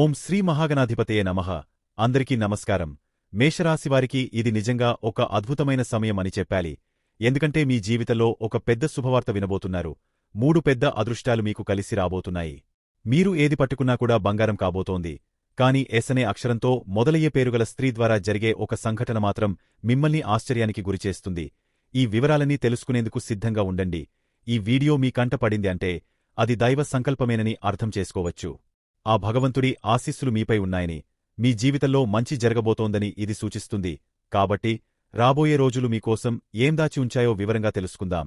ఓం శ్రీ మహాగణాధిపతయే నమః. అందరికీ నమస్కారం. మేషరాశివారికి ఇది నిజంగా ఒక అద్భుతమైన సమయం అని చెప్పాలి. ఎందుకంటే మీ జీవితంలో ఒక పెద్ద శుభవార్త వినబోతున్నారు. మూడు పెద్ద అదృష్టాలు మీకు కలిసి రాబోతున్నాయి. మీరు ఏది పట్టుకున్నా కూడా బంగారం కాబోతోంది. కాని ఎసనే అక్షరంతో మొదలయ్యే పేరుగల స్త్రీ ద్వారా జరిగే ఒక సంఘటన మాత్రం మిమ్మల్ని ఆశ్చర్యానికి గురిచేస్తుంది ఈ వివరాలన్నీ తెలుసుకునేందుకు సిద్ధంగా ఉండండి. ఈ వీడియో మీ కంట పడింది అంటే అది దైవ సంకల్పమేనని అర్థం చేసుకోవచ్చు. ఆ భగవంతుడి ఆశీస్సులు మీపై ఉన్నాయని మీ జీవితంలో మంచి జరగబోతోందని ఇది సూచిస్తుంది. కాబట్టి రాబోయే రోజులు మీకోసం ఏం దాచి ఉంచాయో వివరంగా తెలుసుకుందాం.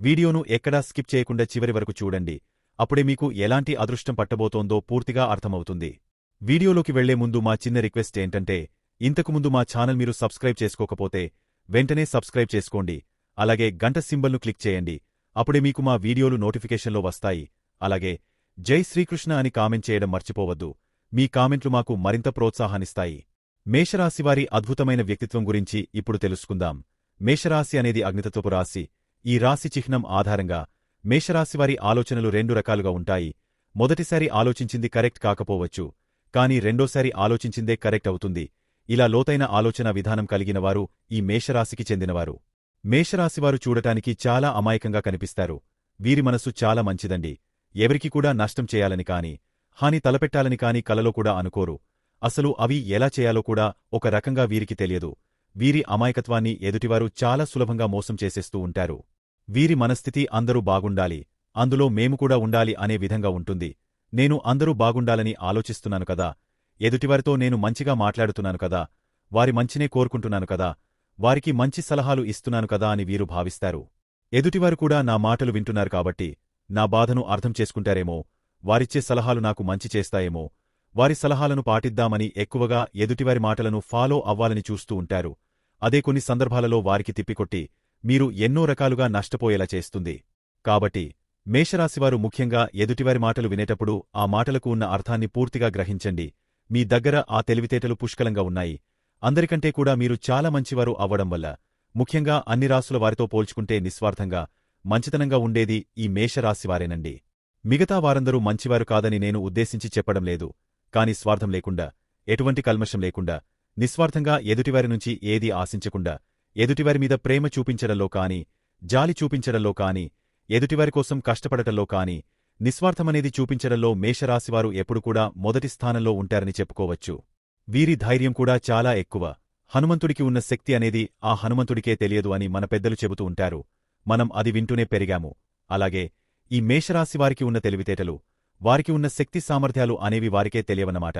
వీడియోను ఎక్కడా స్కిప్ చేయకుండా చివరి వరకు చూడండి. అప్పుడే మీకు ఎలాంటి అదృష్టం పట్టబోతోందో పూర్తిగా అర్థమవుతుంది. వీడియోలోకి వెళ్ళే ముందు మా చిన్న రిక్వెస్ట్ ఏంటంటే ఇంతకుముందు మా ఛానల్ మీరు సబ్స్క్రైబ్ చేసుకోకపోతే వెంటనే సబ్స్క్రైబ్ చేసుకోండి. అలాగే గంట సింబల్ను క్లిక్ చేయండి. అప్పుడే మీకు మా వీడియోలు నోటిఫికేషన్లో వస్తాయి. అలాగే జై శ్రీకృష్ణ అని కామెంట్ చేయడం మర్చిపోవద్దు. మీ కామెంట్లు మాకు మరింత ప్రోత్సాహాన్నిస్తాయి. మేషరాశివారి అద్భుతమైన వ్యక్తిత్వం గురించి ఇప్పుడు తెలుసుకుందాం. మేషరాశి అనేది అగ్నితత్వపు రాశి. ఈ రాశి చిహ్నం ఆధారంగా మేషరాశివారి ఆలోచనలు రెండు రకాలుగా ఉంటాయి. మొదటిసారి ఆలోచించింది కరెక్ట్ కాకపోవచ్చు. కాని రెండోసారి ఆలోచించిందే కరెక్ట్ అవుతుంది. ఇలా లోతైన ఆలోచన విధానం కలిగినవారు ఈ మేషరాశికి చెందినవారు. మేషరాశివారు చూడటానికి చాలా అమాయకంగా కనిపిస్తారు. వీరి మనసు చాలా మంచిదండి. ఎవరికి కూడా నష్టం చేయాలని కాని హాని తలపెట్టాలని కాని కలలో కూడా అనుకోరు. అసలు అవి ఎలా చేయాలో కూడా ఒక రకంగా వీరికి తెలియదు. వీరి అమాయకత్వాన్ని ఎదుటివారు చాలా సులభంగా మోసం చేసేస్తూ ఉంటారు. వీరి మనస్థితి అందరూ బాగుండాలి. అందులో మేము కూడా ఉండాలి అనే విధంగా ఉంటుంది. నేను అందరూ బాగుండాలని ఆలోచిస్తున్నాను కదా. ఎదుటివారితో నేను మంచిగా మాట్లాడుతున్నాను కదా. వారి మంచినే కోరుకుంటున్నాను కదా. వారికి మంచి సలహాలు ఇస్తున్నాను కదా అని వీరు భావిస్తారు. ఎదుటివారు కూడా నా మాటలు వింటున్నారు కాబట్టి నా బాధను అర్థం చేసుకుంటారేమో వారిచ్చే సలహాలు నాకు మంచి చేస్తాయేమో వారి సలహాలను పాటిద్దామని ఎక్కువగా ఎదుటివారి మాటలను ఫాలో అవ్వాలని చూస్తూ ఉంటారు. అదే కొన్ని సందర్భాలలో వారికి తిప్పికొట్టి మీరు ఎన్నో రకాలుగా నష్టపోయేలా చేస్తుంది. కాబట్టి మేషరాశివారు ముఖ్యంగా ఎదుటివారి మాటలు వినేటప్పుడు ఆ మాటలకు ఉన్న అర్థాన్ని పూర్తిగా గ్రహించండి. మీ దగ్గర ఆ తెలివితేటలు పుష్కలంగా ఉన్నాయి. అందరికంటే కూడా మీరు చాలా మంచివారు అవ్వడం వల్ల ముఖ్యంగా అన్ని రాసుల వారితో పోల్చుకుంటే నిస్వార్థంగా మంచితనంగా ఉండేది ఈ మేషరాశివారేనండి మిగతా వారందరూ మంచివారు కాదని నేను ఉద్దేశించి చెప్పడం లేదు కాని స్వార్థం లేకుండా ఎటువంటి కల్మషం లేకుండా నిస్వార్థంగా ఎదుటివారి నుంచి ఏదీ ఆశించకుండా ఎదుటివారి మీద ప్రేమ చూపించడంలో కాని జాలి చూపించడంలో కాని ఎదుటివారి కోసం కష్టపడటంలో కాని నిస్వార్థమనేది చూపించడంలో మేషరాశివారు ఎప్పుడు కూడా మొదటి స్థానంలో ఉంటారని చెప్పుకోవచ్చు. వీరి ధైర్యం కూడా చాలా ఎక్కువ. హనుమంతుడికి ఉన్న శక్తి అనేది ఆ హనుమంతుడికే తెలియదు అని మన పెద్దలు చెబుతూ ఉంటారు. మనం అది వింటూనే పెరిగాము. అలాగే ఈ మేషరాశివారికి ఉన్న తెలివితేటలు వారికి ఉన్న శక్తి సామర్థ్యాలు అనేవి వారికే తెలియవన్నమాట.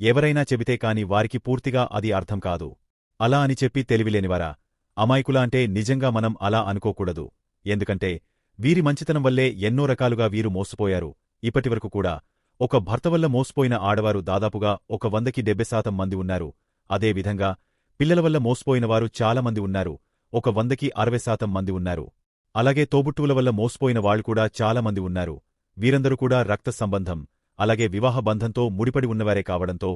ఎవరైనా చెబితే కాని వారికి పూర్తిగా అది అర్థం కాదు. అలా అని చెప్పి తెలివిలేనివారా? అమాయకులా అంటే నిజంగా మనం అలా అనుకోకూడదు. ఎందుకంటే వీరి మంచితనం వల్లే ఎన్నో రకాలుగా వీరు మోసపోయారు. ఇప్పటివరకు కూడా ఒక భర్త వల్ల మోసపోయిన ఆడవారు దాదాపుగా ఒక వందకి డెబ్బై శాతం మంది ఉన్నారు. అదేవిధంగా పిల్లల వల్ల మోసపోయినవారు చాలామంది ఉన్నారు. ఒక వందకి అరవై శాతం మంది ఉన్నారు. అలాగే తోబుట్టువుల వల్ల మోసపోయిన వాళ్ళు కూడా చాలామంది ఉన్నారు. వీరందరూ కూడా రక్త సంబంధం అలాగే వివాహ బంధంతో ముడిపడి ఉన్నవారే కావడంతో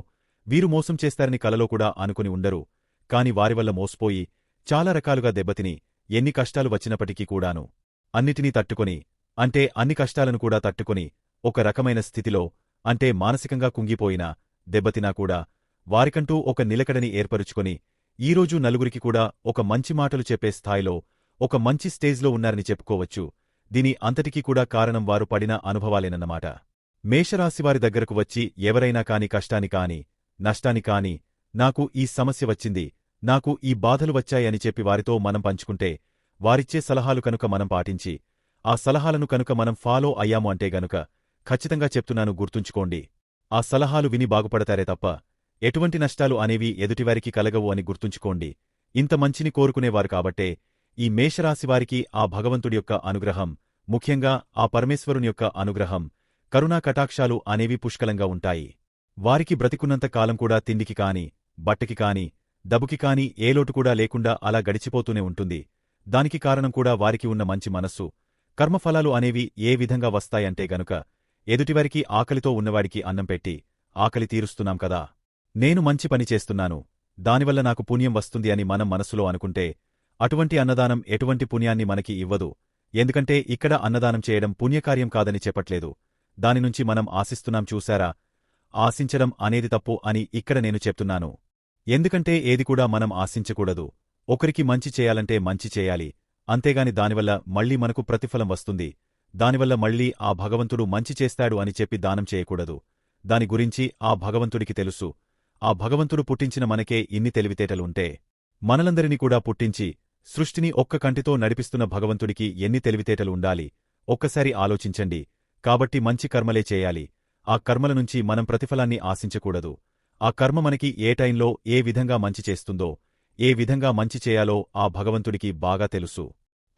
వీరు మోసం చేస్తారని కలలో కూడా అనుకుని ఉండరు. కాని వారివల్ల మోసపోయి చాలా రకాలుగా దెబ్బతిని ఎన్ని కష్టాలు వచ్చినప్పటికీ కూడాను అన్నిటినీ తట్టుకొని అంటే అన్ని కష్టాలను కూడా తట్టుకొని ఒక రకమైన స్థితిలో అంటే మానసికంగా కుంగిపోయినా దెబ్బతినా కూడా వారికంటూ ఒక నిలకడని ఏర్పరుచుకొని ఈరోజు నలుగురికి కూడా ఒక మంచి మాటలు చెప్పే స్థాయిలో ఒక మంచి స్టేజ్లో ఉన్నారని చెప్పుకోవచ్చు. దీని అంతటికీ కూడా కారణం వారు పడిన అనుభవాలేనన్నమాట. మేషరాశివారి దగ్గరకు వచ్చి ఎవరైనా కాని కష్టాని కాని నష్టాని కాని నాకు ఈ సమస్య వచ్చింది నాకు ఈ బాధలు వచ్చాయని చెప్పి వారితో మనం పంచుకుంటే వారిచ్చే సలహాలు కనుక మనం పాటించి ఆ సలహాలను కనుక మనం ఫాలో అయ్యాము అంటే గనుక ఖచ్చితంగా చెప్తున్నాను గుర్తుంచుకోండి. ఆ సలహాలు విని బాగుపడతారే తప్ప ఎటువంటి నష్టాలు అనేవి ఎదుటివారికి కలగవు అని గుర్తుంచుకోండి. ఇంత మంచిని కోరుకునేవారు కాబట్టే ఈ మేషరాశివారికి ఆ భగవంతుడి యొక్క అనుగ్రహం ముఖ్యంగా ఆ పరమేశ్వరుని యొక్క అనుగ్రహం కరుణా కటాక్షాలు అనేవి పుష్కలంగా ఉంటాయి. వారికి బ్రతికున్నంత కాలం కూడా తిండికి కాని బట్టకి కాని డబ్బుకి కాని ఏ లోటు కూడా లేకుండా అలా గడిచిపోతూనే ఉంటుంది. దానికి కారణం కూడా వారికి ఉన్న మంచి మనస్సు. కర్మఫలాలు అనేవి ఏ విధంగా వస్తాయంటే గనుక ఎదుటివారికి ఆకలితో ఉన్నవాడికి అన్నం పెట్టి ఆకలి తీరుస్తున్నాం కదా. నేను మంచి పని చేస్తున్నాను. దానివల్ల నాకు పుణ్యం వస్తుంది అని మనం మనసులో అనుకుంటే అటువంటి అన్నదానం ఎటువంటి పుణ్యాన్ని మనకి ఇవ్వదు. ఎందుకంటే ఇక్కడ అన్నదానం చేయడం పుణ్యకార్యం కాదని చెప్పట్లేదు. దానినుంచి మనం ఆశిస్తున్నాం చూశారా? ఆశించడం అనేది తప్పు అని ఇక్కడ నేను చెప్తున్నాను. ఎందుకంటే ఏది కూడా మనం ఆశించకూడదు. ఒకరికి మంచి చేయాలంటే మంచి చేయాలి. అంతేగాని దానివల్ల మళ్ళీ మనకు ప్రతిఫలం వస్తుంది. దానివల్ల మళ్ళీ ఆ భగవంతుడు మంచి చేస్తాడు అని చెప్పి దానం చేయకూడదు. దాని గురించి ఆ భగవంతుడికి తెలుసు. ఆ భగవంతుడు పుట్టించిన మనకే ఇన్ని తెలివితేటలుంటే. మనలందరినీ కూడా పుట్టించి సృష్టిని ఒక్క కంటితో నడిపిస్తున్న భగవంతుడికి ఎన్ని తెలివితేటలు ఉండాలి? ఒక్కసారి ఆలోచించండి. కాబట్టి మంచి కర్మలే చేయాలి. ఆ కర్మల నుంచి మనం ప్రతిఫలాన్ని ఆశించకూడదు. ఆ కర్మ మనకి ఏ టైంలో ఏ విధంగా మంచి చేస్తుందో ఏ విధంగా మంచి చేయాలో ఆ భగవంతుడికి బాగా తెలుసు.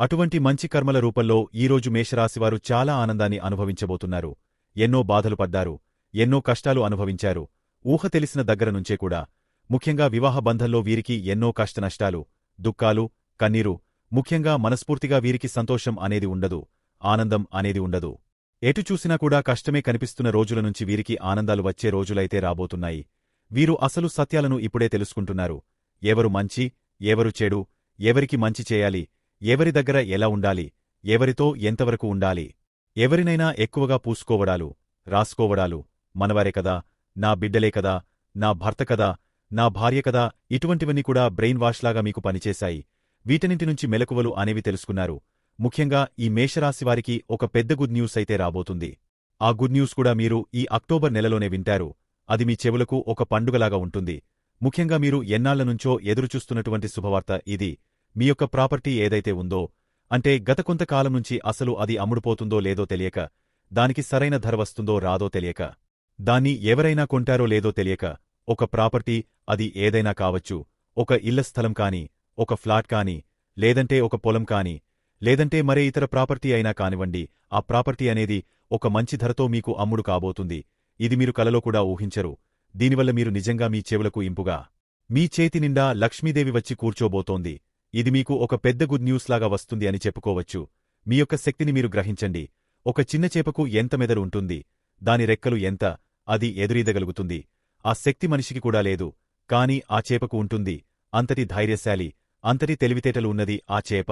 అటువంటి మంచి కర్మల రూపంలో ఈరోజు మేషరాశివారు చాలా ఆనందాన్ని అనుభవించబోతున్నారు. ఎన్నో బాధలు పడ్డారు. ఎన్నో కష్టాలు అనుభవించారు. ఊహ తెలిసిన దగ్గర నుంచే కూడా. ముఖ్యంగా వివాహ బంధంలో వీరికి ఎన్నో కష్టనష్టాలు దుఃఖాలు కన్నీరు ముఖ్యంగా మనస్ఫూర్తిగా వీరికి సంతోషం అనేది ఉండదు ఆనందం అనేది ఉండదు. ఎటు చూసినా కూడా కష్టమే కనిపిస్తున్న రోజుల నుంచి వీరికి ఆనందాలు వచ్చే రోజులైతే రాబోతున్నాయి. వీరు అసలు సత్యాలను ఇప్పుడే తెలుసుకుంటున్నారు. ఎవరు మంచి ఎవరు చెడు ఎవరికి మంచి చేయాలి ఎవరి దగ్గర ఎలా ఉండాలి ఎవరితో ఎంతవరకు ఉండాలి ఎవరినైనా ఎక్కువగా పూసుకోవడాలు రాసుకోవడాలు మనవారే కదా నా బిడ్డలే కదా నా భర్త కదా నా భార్య కదా ఇటువంటివన్నీ కూడా బ్రెయిన్ వాష్లాగా మీకు పనిచేశాయి. వీటన్నింటి నుంచి మెలకువలు అనేవి తెలుసుకున్నారు. ముఖ్యంగా ఈ మేషరాశివారికి ఒక పెద్ద గుడ్ న్యూస్ అయితే రాబోతుంది. ఆ గుడ్ న్యూస్ కూడా మీరు ఈ అక్టోబర్ నెలలోనే వింటారు. అది మీ చెవులకు ఒక పండుగలాగా ఉంటుంది. ముఖ్యంగా మీరు ఎన్నాళ్ళ నుంచో ఎదురుచూస్తున్నటువంటి శుభవార్త ఇది. మీ యొక్క ప్రాపర్టీ ఏదైతే ఉందో అంటే గత కొంతకాలం నుంచి అసలు అది అమ్ముడుపోతుందో లేదో తెలియక దానికి సరైన ధర వస్తుందో రాదో తెలియక దాన్ని ఎవరైనా కొంటారో లేదో తెలియక ఒక ప్రాపర్టీ అది ఏదైనా కావచ్చు ఒక ఇళ్ళ స్థలం కాని ఒక ఫ్లాట్ కాని లేదంటే ఒక పొలం కాని లేదంటే మరే ఇతర ప్రాపర్టీ అయినా కానివ్వండి ఆ ప్రాపర్టీ అనేది ఒక మంచి ధరతో మీకు అమ్ముడు కాబోతుంది. ఇది మీరు కలలో కూడా ఊహించరు. దీనివల్ల మీరు నిజంగా మీ చెవులకు ఇంపుగా మీ చేతి నిండా లక్ష్మీదేవి వచ్చి కూర్చోబోతోంది. ఇది మీకు ఒక పెద్ద గుడ్ న్యూస్లాగా వస్తుంది అని చెప్పుకోవచ్చు. మీ యొక్క శక్తిని మీరు గ్రహించండి. ఒక చిన్న చేపకు ఎంత మెదడు ఉంటుంది? దాని రెక్కలు ఎంత? అది ఎదురీదగలుగుతుంది. ఆ శక్తి మనిషికి కూడా లేదు. కాని ఆ చేపకు ఉంటుంది. అంతటి ధైర్యశాలి. అంతటి తెలివితేటలు ఉన్నది ఆ చేప.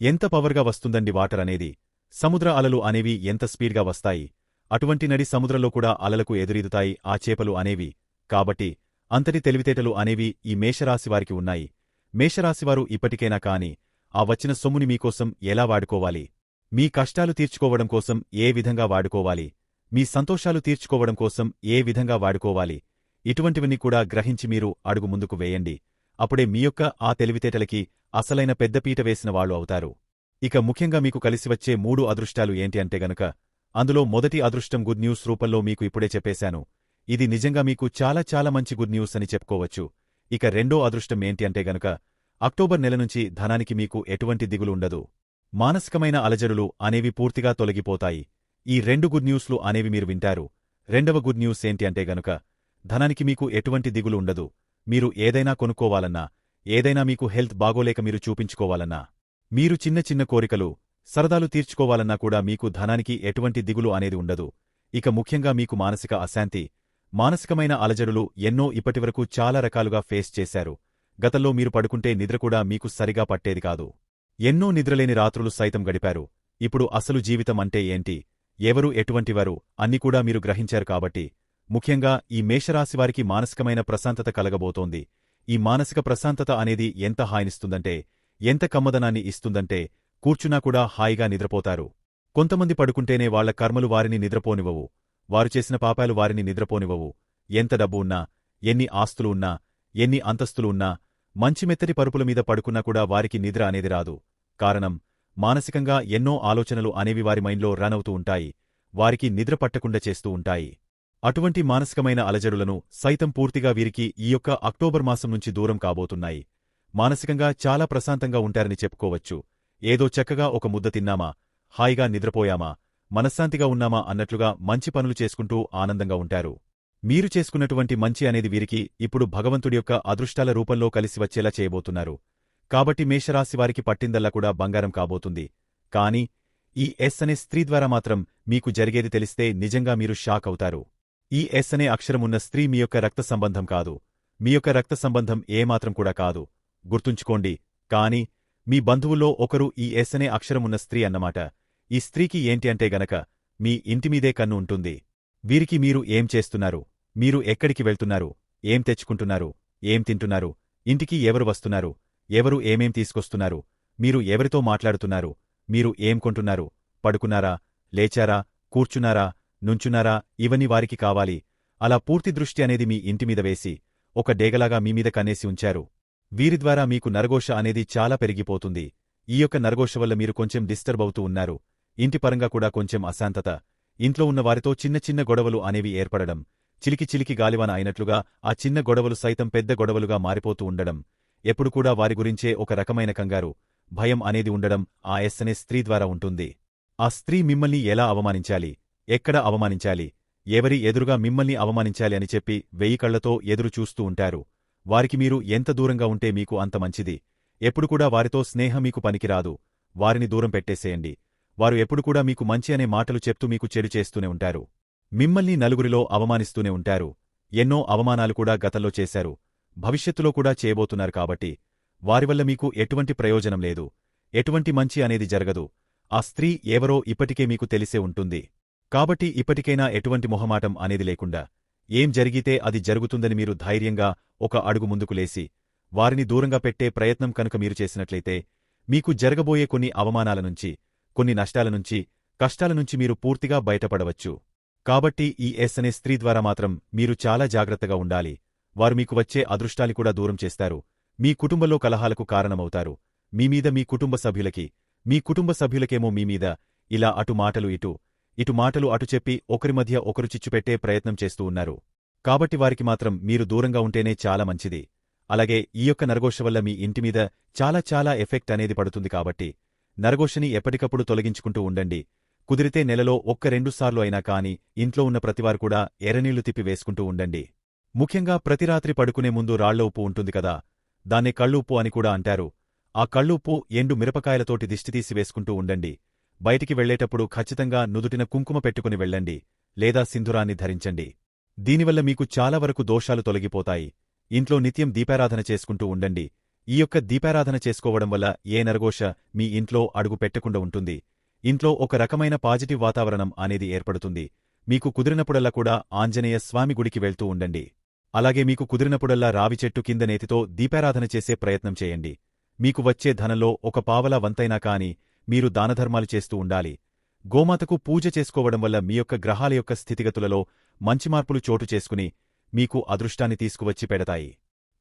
ఎంత పవర్గా వస్తుందండి వాటర్ అనేది. సముద్ర అలలు అనేవి ఎంత స్పీడ్గా వస్తాయి. అటువంటి నడి సముద్రంలో కూడా అలలకు ఎదురీదుతాయి ఆ చేపలు అనేవి. కాబట్టి అంతటి తెలివితేటలు అనేవి ఈ మేషరాశివారికి ఉన్నాయి. మేషరాశివారు ఇప్పటికైనా కాని ఆ వచ్చిన సొమ్ముని మీకోసం ఎలా వాడుకోవాలి? మీ కష్టాలు తీర్చుకోవడం కోసం ఏ విధంగా వాడుకోవాలి? మీ సంతోషాలు తీర్చుకోవడం కోసం ఏ విధంగా వాడుకోవాలి? ఇటువంటివన్నీ కూడా గ్రహించి మీరు అడుగు ముందుకు వేయండి. అప్పుడే మీ యొక్క ఆ తెలివితేటలకి అసలైన పెద్దపీట వేసిన వాళ్ళు అవుతారు. ఇక ముఖ్యంగా మీకు కలిసివచ్చే మూడు అదృష్టాలు ఏంటి అంటే గనుక అందులో మొదటి అదృష్టం గుడ్ న్యూస్ రూపంలో మీకు ఇప్పుడే చెప్పేశాను. ఇది నిజంగా మీకు చాలా చాలా మంచి గుడ్ న్యూస్ అని చెప్పుకోవచ్చు. ఇక రెండో అదృష్టం ఏంటి అంటే గనుక అక్టోబర్ నెల నుంచి ధనానికి మీకు ఎటువంటి దిగులు ఉండదు. మానసికమైన అలజడులు అనేవి పూర్తిగా తొలగిపోతాయి. ఈ రెండు గుడ్ న్యూస్లు అనేవి మీరు వింటారు. రెండవ గుడ్ న్యూస్ ఏంటి అంటే గనుక ధనానికి మీకు ఎటువంటి దిగులు ఉండదు. మీరు ఏదైనా కొనుక్కోవాలన్నా ఏదైనా మీకు హెల్త్ బాగోలేక మీరు చూపించుకోవాలన్నా మీరు చిన్న చిన్న కోరికలు సరదాలు తీర్చుకోవాలన్నా కూడా మీకు ధనానికి ఎటువంటి దిగులు అనేది ఉండదు. ఇక ముఖ్యంగా మీకు మానసిక అశాంతి మానసికమైన అలజడులు ఎన్నో ఇప్పటివరకు చాలా రకాలుగా ఫేస్ చేశారు. గతంలో మీరు పడుకుంటే నిద్ర కూడా మీకు సరిగా పట్టేది కాదు. ఎన్నో నిద్రలేని రాత్రులు సైతం గడిపారు. ఇప్పుడు అసలు జీవితం అంటే ఏంటి? ఎవరు ఎటువంటివారు? అన్ని కూడా మీరు గ్రహించారు కాబట్టి ముఖ్యంగా ఈ మేషరాశివారికి మానసికమైన ప్రశాంతత కలగబోతోంది. ఈ మానసిక ప్రశాంతత అనేది ఎంత హాయినిస్తుందంటే ఎంత కమ్మదనాన్ని ఇస్తుందంటే కూర్చున్నా కూడా హాయిగా నిద్రపోతారు. కొంతమంది పడుకుంటేనే వాళ్ళ కర్మలు వారిని నిద్రపోనివ్వవు. వారు చేసిన పాపాలు వారిని నిద్రపోనివ్వవు. ఎంత డబ్బు ఉన్నా ఎన్ని ఆస్తులు ఉన్నా ఎన్ని అంతస్తులు ఉన్నా మంచి మెత్తటి పరుపుల మీద పడుకున్నా కూడా వారికి నిద్ర అనేది రాదు. కారణం మానసికంగా ఎన్నో ఆలోచనలు అనేవి వారి మైండ్లో రన్ అవుతూ ఉంటాయి. వారికి నిద్ర పట్టకుండా చేస్తూ ఉంటాయి. అటువంటి మానసికమైన అలజడులను సైతం పూర్తిగా వీరికి ఈ యొక్క అక్టోబర్ మాసం నుంచి దూరం కాబోతున్నాయి. మానసికంగా చాలా ప్రశాంతంగా ఉంటారని చెప్పుకోవచ్చు. ఏదో చక్కగా ఒక ముద్ద తిన్నామా? హాయిగా నిద్రపోయామా? మనశ్శాంతిగా ఉన్నామా? అన్నట్లుగా మంచి పనులు చేసుకుంటూ ఆనందంగా ఉంటారు. మీరు చేసుకున్నటువంటి మంచి అనేది వీరికి ఇప్పుడు భగవంతుడి యొక్క అదృష్టాల రూపంలో కలిసి వచ్చేలా చేయబోతున్నారు. కాబట్టి మేషరాశివారికి పట్టిందల్లా కూడా బంగారం కాబోతుంది. కాని ఈ ఎస్ అనే స్త్రీ ద్వారా మాత్రం మీకు జరిగేది తెలిస్తే నిజంగా మీరు షాక్ అవుతారు. ఈ ఎస్ అనే అక్షరమున్న స్త్రీ మీ యొక్క రక్త సంబంధం కాదు. మీ యొక్క రక్త సంబంధం ఏమాత్రం కూడా కాదు. గుర్తుంచుకోండి కాని మీ బంధువుల్లో ఒకరు ఈ ఎస్ అనే అక్షరమున్న స్త్రీ అన్నమాట. ఈ స్త్రీకి ఏంటి అంటే గనక మీ ఇంటిమీదే కన్ను ఉంటుంది. వీరికి మీరు ఏం చేస్తున్నారు? మీరు ఎక్కడికి వెళ్తున్నారు? ఏం తెచ్చుకుంటున్నారు? ఏం తింటున్నారు? ఇంటికి ఎవరు వస్తున్నారు? ఎవరు ఏమేం తీసుకొస్తున్నారు? మీరు ఎవరితో మాట్లాడుతున్నారు? మీరు ఏం కొంటున్నారు? పడుకున్నారా? లేచారా? కూర్చున్నారా? నుంచున్నారా? ఇవన్నీ వారికి కావాలి. అలా పూర్తి దృష్టి అనేది మీ ఇంటిమీద వేసి ఒక డేగలాగా మీమీద కనేసి ఉంచారు. వీరి ద్వారా మీకు నరఘోష అనేది చాలా పెరిగిపోతుంది. ఈ యొక్క నరఘోష వల్ల మీరు కొంచెం డిస్టర్బ్ అవుతూ ఉన్నారు. ఇంటి పరంగా కూడా కొంచెం అశాంతత. ఇంట్లో ఉన్న వారితో చిన్న చిన్న గొడవలు అనేవి ఏర్పడడం చిలికి చిలికి గాలివాన అయినట్లుగా ఆ చిన్న గొడవలు సైతం పెద్ద గొడవలుగా మారిపోతూ ఉండడం ఎప్పుడు కూడా వారి గురించే ఒక రకమైన కంగారు భయం అనేది ఉండడం ఆ ఎస్ అనే స్త్రీ ద్వారా ఉంటుంది. ఆ స్త్రీ మిమ్మల్ని ఎలా అవమానించాలి? ఎక్కడ అవమానించాలి? ఎవరి ఎదురుగా మిమ్మల్ని అవమానించాలి అని చెప్పి వెయ్యి కళ్ళతో ఎదురు చూస్తూ ఉంటారు. వారికి మీరు ఎంత దూరంగా ఉంటే మీకు అంత మంచిది. ఎప్పుడు కూడా వారితో స్నేహం మీకు పనికిరాదు. వారిని దూరం పెట్టేసేయండి. వారు ఎప్పుడు కూడా మీకు మంచి అనే మాటలు చెప్తూ మీకు చెడు చేస్తూనే ఉంటారు. మిమ్మల్ని నలుగురిలో అవమానిస్తూనే ఉంటారు. ఎన్నో అవమానాలు కూడా గతంలో చేశారు. భవిష్యత్తులో కూడా చేయబోతున్నారు కాబట్టి వారివల్ల మీకు ఎటువంటి ప్రయోజనం లేదు. ఎటువంటి మంచి అనేది జరగదు. ఆ స్త్రీ ఎవరో ఇప్పటికే మీకు తెలిసే ఉంటుంది. కాబట్టి ఇప్పటికైనా ఎటువంటి మొహమాటం అనేది లేకుండా ఏం జరిగితే అది జరుగుతుందని మీరు ధైర్యంగా ఒక అడుగు ముందుకు లేసి వారిని దూరంగా పెట్టే ప్రయత్నం కనుక మీరు చేసినట్లయితే మీకు జరగబోయే కొన్ని అవమానాల నుంచి కొన్ని నష్టాల నుంచి కష్టాల నుంచి మీరు పూర్తిగా బయటపడవచ్చు. కాబట్టి ఈ ఎస్ అనే స్త్రీ ద్వారా మాత్రం మీరు చాలా జాగ్రత్తగా ఉండాలి. వారు మీకు వచ్చే అదృష్టాలు కూడా దూరం చేస్తారు. మీ కుటుంబంలో కలహాలకు కారణమవుతారు. మీమీద మీ కుటుంబ సభ్యులకి మీ కుటుంబ సభ్యులకేమో మీమీద ఇలా అటు మాటలు ఇటు ఇటు మాటలు అటు చెప్పి ఒకరి మధ్య ఒకరు చిచ్చుపెట్టే ప్రయత్నం చేస్తూ ఉన్నారు. కాబట్టి వారికి మాత్రం మీరు దూరంగా ఉంటేనే చాలా మంచిది. అలాగే ఈ యొక్క నరగోష వల్ల మీ ఇంటిమీద చాలా చాలా ఎఫెక్ట్ అనేది పడుతుంది కాబట్టి నరగోషని ఎప్పటికప్పుడు తొలగించుకుంటూ ఉండండి. కుదిరితే నెలలో ఒక్క రెండుసార్లు అయినా కాని ఇంట్లో ఉన్న ప్రతివారు కూడా ఎర్రనీళ్ళు తిప్పి వేసుకుంటూ ఉండండి. ముఖ్యంగా ప్రతిరాత్రి పడుకునే ముందు రాళ్ళ ఉప్పు ఉంటుంది కదా దాన్నే కళ్ళు ఉప్పు అని కూడా అంటారు. ఆ కళ్ళు ఉప్పు ఎండు మిరపకాయలతోటి దిష్టితీసి వేసుకుంటూ ఉండండి. బయటికి వెళ్ళేటప్పుడు ఖచ్చితంగా నుదుటిన కుంకుమ పెట్టుకుని వెళ్ళండి లేదా సింధురాన్ని ధరించండి. దీనివల్ల మీకు చాలా వరకు దోషాలు తొలగిపోతాయి. ఇంట్లో నిత్యం దీపారాధన చేసుకుంటూ ఉండండి. ఈ యొక్క దీపారాధన చేసుకోవడం వల్ల ఏ నరగోష మీ ఇంట్లో అడుగు పెట్టకుండా ఉంటుంది. ఇంట్లో ఒక రకమైన పాజిటివ్ వాతావరణం అనేది ఏర్పడుతుంది. మీకు కుదిరినప్పుడల్లా కూడా ఆంజనేయ స్వామి గుడికి వెళ్తూ ఉండండి. అలాగే మీకు కుదిరినప్పుడల్లా రావి చెట్టు కింద నేతితో దీపారాధన చేసే ప్రయత్నం చేయండి. మీకు వచ్చే ధనంలో ఒక పావలా వంతైనా కాని మీరు దానధర్మాలు చేస్తూ ఉండాలి. గోమాతకు పూజ చేసుకోవడం వల్ల మీ యొక్క గ్రహాల యొక్క స్థితిగతులలో మంచి మార్పులు చోటు చేసుకుని మీకు అదృష్టాన్ని తీసుకువచ్చి పెడతాయి.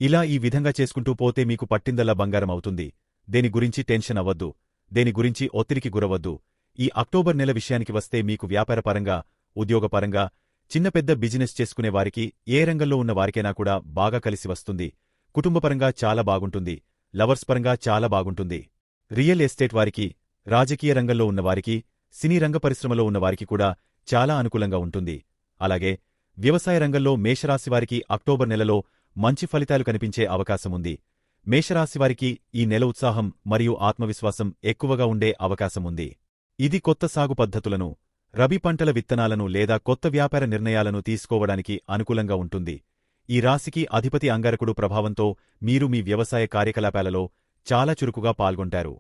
ఇలా ఈ విధంగా చేసుకుంటూ పోతే మీకు పట్టిందల్లా బంగారం అవుతుంది. దేని గురించి టెన్షన్ అవ్వద్దు. దేని గురించి ఒత్తిడికి గురవద్దు ఈ అక్టోబర్ నెల విషయానికి వస్తే మీకు వ్యాపారపరంగా ఉద్యోగపరంగా చిన్న పెద్ద బిజినెస్ చేసుకునే వారికి ఏ రంగంలో ఉన్న వారికైనా కూడా బాగా కలిసి వస్తుంది. కుటుంబపరంగా చాలా బాగుంటుంది. లవర్స్ పరంగా చాలా బాగుంటుంది. రియల్ ఎస్టేట్ వారికి రాజకీయ రంగంలో ఉన్నవారికి సినీ రంగ పరిశ్రమలో ఉన్నవారికి కూడా చాలా అనుకూలంగా ఉంటుంది. అలాగే వ్యవసాయ రంగంలో మేషరాశివారికి అక్టోబర్ నెలలో మంచి ఫలితాలు కనిపించే అవకాశముంది మేషరాశివారికి ఈ నెల ఉత్సాహం మరియు ఆత్మవిశ్వాసం ఎక్కువగా ఉండే అవకాశముంది ఇది కొత్త సాగు పద్ధతులను రబీ పంటల విత్తనాలను లేదా కొత్త వ్యాపార నిర్ణయాలను తీసుకోవడానికి అనుకూలంగా ఉంటుంది. ఈ రాశికి అధిపతి అంగారకుడు ప్రభావంతో మీరు మీ వ్యవసాయ కార్యకలాపాలలో చాలా చురుకుగా పాల్గొంటారు.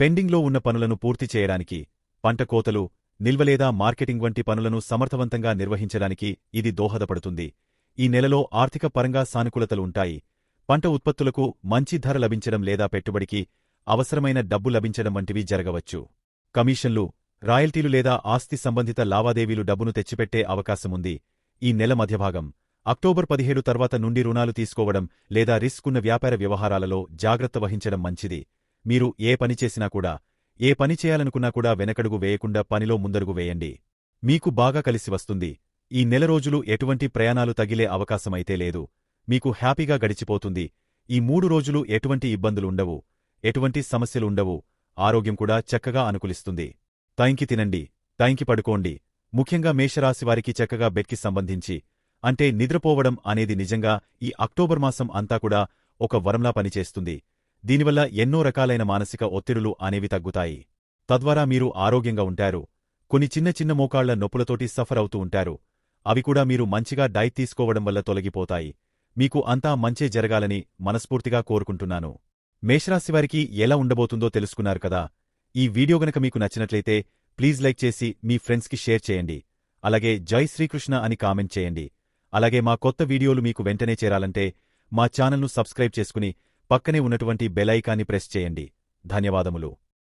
పెండింగ్లో ఉన్న పనులను పూర్తి చేయడానికి పంట కోతలు నిల్వలేదా మార్కెటింగ్ వంటి పనులను సమర్థవంతంగా నిర్వహించడానికి ఇది దోహదపడుతుంది. ఈ నెలలో ఆర్థిక పరంగా సానుకూలతలు ఉంటాయి. పంట ఉత్పత్తులకు మంచి ధర లభించడం లేదా పెట్టుబడికి అవసరమైన డబ్బు లభించడం వంటివి జరగవచ్చు. కమిషన్లు రాయల్టీలు లేదా ఆస్తి సంబంధిత లావాదేవీలు డబ్బును తెచ్చిపెట్టే అవకాశముంది. ఈ నెల మధ్యభాగం అక్టోబర్ పదిహేడు తర్వాత నుండి రుణాలు తీసుకోవడం లేదా రిస్క్ ఉన్న వ్యాపార వ్యవహారాలలో జాగ్రత్త వహించడం మంచిది. మీరు ఏ పని చేసినా కూడా ఏ పని చేయాలనుకున్నా కూడా వెనకడుగు వేయకుండా పనిలో ముందడుగు వేయండి. మీకు బాగా కలిసి వస్తుంది. ఈ నెల రోజులు ఎటువంటి ప్రయాణాలు తగిలే అవకాశమైతే లేదు. మీకు హ్యాపీగా గడిచిపోతుంది. ఈ మూడు రోజులు ఎటువంటి ఇబ్బందులుండవు ఎటువంటి సమస్యలుండవు ఆరోగ్యం కూడా చక్కగా అనుకూలిస్తుంది. టైంకి తినండి. టైంకి పడుకోండి. ముఖ్యంగా మేషరాశివారికి చక్కగా బెక్కి సంబంధించి అంటే నిద్రపోవడం అనేది నిజంగా ఈ అక్టోబర్ మాసం అంతా కూడా ఒక వరంలా పనిచేస్తుంది. దీనివల్ల ఎన్నో రకాలైన మానసిక ఒత్తిడులు అనేవి తగ్గుతాయి. తద్వారా మీరు ఆరోగ్యంగా ఉంటారు. కొన్ని చిన్న చిన్న మోకాళ్ళ నొప్పులతోటి సఫర్ అవుతూ ఉంటారు. అవి కూడా మీరు మంచిగా డైట్ తీసుకోవడం వల్ల తొలగిపోతాయి. మీకు అంతా మంచే జరగాలని మనస్ఫూర్తిగా కోరుకుంటున్నాను. మేషరాశివారికి ఎలా ఉండబోతుందో తెలుసుకున్నారు కదా? ఈ వీడియో గనక మీకు నచ్చినట్లయితే ప్లీజ్ లైక్ చేసి మీ ఫ్రెండ్స్కి షేర్ చేయండి. అలాగే జై శ్రీకృష్ణ అని కామెంట్ చేయండి. అలాగే మా కొత్త వీడియోలు మీకు వెంటనే చేరాలంటే మా ఛానల్ను సబ్స్క్రైబ్ చేసుకుని పక్కనే ఉన్నటువంటి బెలైకాన్ని ప్రెస్ చేయండి. ధన్యవాదములు.